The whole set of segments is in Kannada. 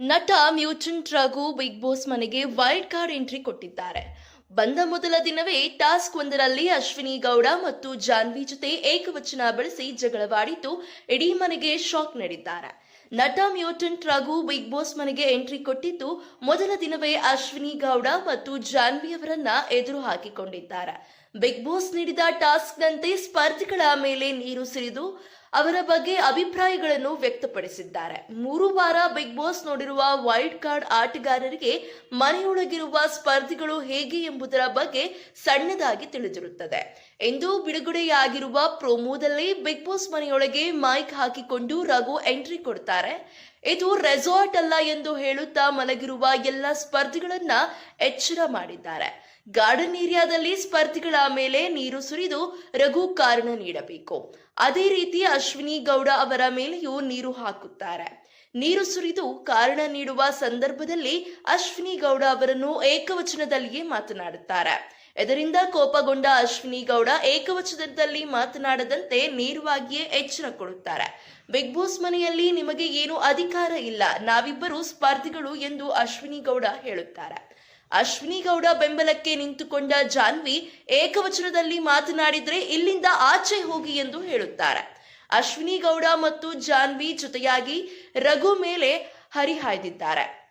ನಟ ಮ್ಯೂಟೆಂಟ್ ರಘು ಬಿಗ್ ಬಾಸ್ ಮನೆಗೆ ವೈಲ್ಡ್ ಕಾರ್ಡ್ ಎಂಟ್ರಿ ಕೊಟ್ಟಿದ್ದಾರೆ. ಬಂದ ಮೊದಲ ದಿನವೇ ಟಾಸ್ಕ್ ಒಂದರಲ್ಲಿ ಅಶ್ವಿನಿ ಗೌಡ ಮತ್ತು ಜಾನ್ವಿ ಜೊತೆ ಏಕವಚನ ಬಳಸಿ ಜಗಳವಾಡಿದ್ದು ಇಡೀ ಮನೆಗೆ ಶಾಕ್ ನೀಡಿದ್ದಾರೆ. ನಟ ಮ್ಯೂಟೆಂಟ್ ರಘು ಬಿಗ್ ಬಾಸ್ ಮನೆಗೆ ಎಂಟ್ರಿ ಕೊಟ್ಟಿದ್ದು ಮೊದಲ ದಿನವೇ ಅಶ್ವಿನಿ ಗೌಡ ಮತ್ತು ಜಾನ್ವಿ ಅವರನ್ನ ಎದುರು ಹಾಕಿಕೊಂಡಿದ್ದಾರೆ. ಬಿಗ್ ಬಾಸ್ ನೀಡಿದ ಟಾಸ್ಕ್ನಂತೆ ಸ್ಪರ್ಧಿಗಳ ಮೇಲೆ ನೀರು ಸುರಿದು ಅವರ ಬಗ್ಗೆ ಅಭಿಪ್ರಾಯಗಳನ್ನು ವ್ಯಕ್ತಪಡಿಸಿದ್ದಾರೆ. ಮೂರು ವಾರ ಬಿಗ್ ಬಾಸ್ ನೋಡಿರುವ ವೈಲ್ಡ್ ಕಾರ್ಡ್ ಆಟಗಾರರಿಗೆ ಮನೆಯೊಳಗಿರುವ ಸ್ಪರ್ಧಿಗಳು ಹೇಗೆ ಎಂಬುದರ ಬಗ್ಗೆ ಸಣ್ಣದಾಗಿ ತಿಳಿದಿರುತ್ತದೆ. ಎಂದು ಬಿಡುಗಡೆಯಾಗಿರುವ ಪ್ರೋಮೋದಲ್ಲಿ ಬಿಗ್ ಬಾಸ್ ಮನೆಯೊಳಗೆ ಮೈಕ್ ಹಾಕಿಕೊಂಡು ರಘು ಎಂಟ್ರಿ ಕೊಡ್ತಾರೆ. ಇದು ರೆಸಾರ್ಟ್ ಅಲ್ಲ ಎಂದು ಹೇಳುತ್ತಾ ಮಲಗಿರುವ ಎಲ್ಲ ಸ್ಪರ್ಧಿಗಳನ್ನ ಎಚ್ಚರ ಮಾಡಿದ್ದಾರೆ. ಗಾರ್ಡನ್ ಏರಿಯಾದಲ್ಲಿ ಸ್ಪರ್ಧಿಗಳ ಮೇಲೆ ನೀರು ಸುರಿದು ರಘು ಕಾರಣ ನೀಡಬೇಕು. ಅದೇ ರೀತಿ ಅಶ್ವಿನಿ ಗೌಡ ಅವರ ಮೇಲೆಯೂ ನೀರು ಹಾಕುತ್ತಾರೆ. ನೀರು ಸುರಿದು ಕಾರಣ ನೀಡುವ ಸಂದರ್ಭದಲ್ಲಿ ಅಶ್ವಿನಿ ಗೌಡ ಅವರನ್ನು ಏಕವಚನದಲ್ಲಿಯೇ ಮಾತನಾಡುತ್ತಾರೆ. ಇದರಿಂದ ಕೋಪಗೊಂಡ ಅಶ್ವಿನಿ ಗೌಡ ಏಕವಚನದಲ್ಲಿ ಮಾತನಾಡದಂತೆ ನೇರವಾಗಿಯೇ ಎಚ್ಚರ ಕೊಡುತ್ತಾರೆ. ಬಿಗ್ ಬಾಸ್ ಮನೆಯಲ್ಲಿ ನಿಮಗೆ ಏನು ಅಧಿಕಾರ ಇಲ್ಲ. ನಾವಿಬ್ಬರು ಸ್ಪರ್ಧಿಗಳು ಎಂದು ಅಶ್ವಿನಿ ಗೌಡ ಹೇಳುತ್ತಾರೆ. ಅಶ್ವಿನಿ ಗೌಡ ಬೆಂಬಲಕ್ಕೆ ನಿಂತುಕೊಂಡ ಜಾನ್ವಿ ಏಕವಚನದಲ್ಲಿ ಮಾತನಾಡಿದ್ರೆ ಇಲ್ಲಿಂದ ಆಚೆ ಹೋಗಿ ಎಂದು ಹೇಳುತ್ತಾರೆ. ಅಶ್ವಿನಿ ಗೌಡ ಮತ್ತು ಜಾನ್ವಿ ಜೊತೆಯಾಗಿ ರಘು ಮೇಲೆ ಹರಿಹಾಯ್ದಿದ್ದಾರೆ.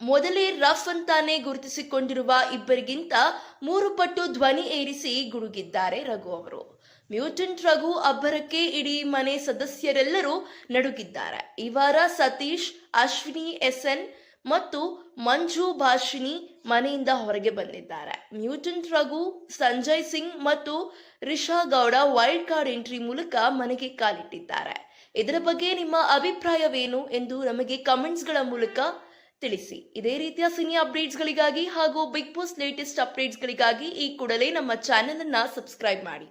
ಮೊದಲೇ ರಫ್ ಅಂತಾನೆ ಗುರುತಿಸಿಕೊಂಡಿರುವ ಇಬ್ಬರಿಗಿಂತ ಮೂರು ಪಟ್ಟು ಧ್ವನಿ ಏರಿಸಿ ಗುಡುಗಿದ್ದಾರೆ ರಘು ಅವರು. ಮ್ಯೂಟೆಂಟ್ ರಘು ಅಬ್ಬರಕ್ಕೆ ಇಡೀ ಮನೆ ಸದಸ್ಯರೆಲ್ಲರೂ ನಡುಗಿದ್ದಾರೆ. ಈ ವಾರ ಸತೀಶ್, ಅಶ್ವಿನಿ ಎಸ್ ಎನ್ ಮತ್ತು ಮಂಜು ಭಾಷಿಣಿ ಮನೆಯಿಂದ ಹೊರಗೆ ಬಂದಿದ್ದಾರೆ. ಮ್ಯೂಟೆಂಟ್ ರಘು, ಸಂಜಯ್ ಸಿಂಗ್ ಮತ್ತು Risha Gowda wild card entry ಮೂಲಕ ಮನೆಗೆ ಕಾಲಿಟ್ಟಿದ್ದಾರೆ. ಇದರ ಬಗ್ಗೆ ನಿಮ್ಮ ಅಭಿಪ್ರಾಯವೇನು ಎಂದು ನಮಗೆ ಕಮೆಂಟ್ಸ್ಗಳ ಮೂಲಕ ತಿಳಿಸಿ. ಇದೇ ರೀತಿಯ ಸಿನಿ ಅಪ್ಡೇಟ್ಸ್ಗಳಿಗಾಗಿ ಹಾಗೂ ಬಿಗ್ ಬಾಸ್ ಲೇಟೆಸ್ಟ್ ಅಪ್ಡೇಟ್ಸ್ಗಳಿಗಾಗಿ ಈ ಕೂಡಲೇ ನಮ್ಮ ಚಾನೆಲ್ ಅನ್ನ ಸಬ್ಸ್ಕ್ರೈಬ್ ಮಾಡಿ.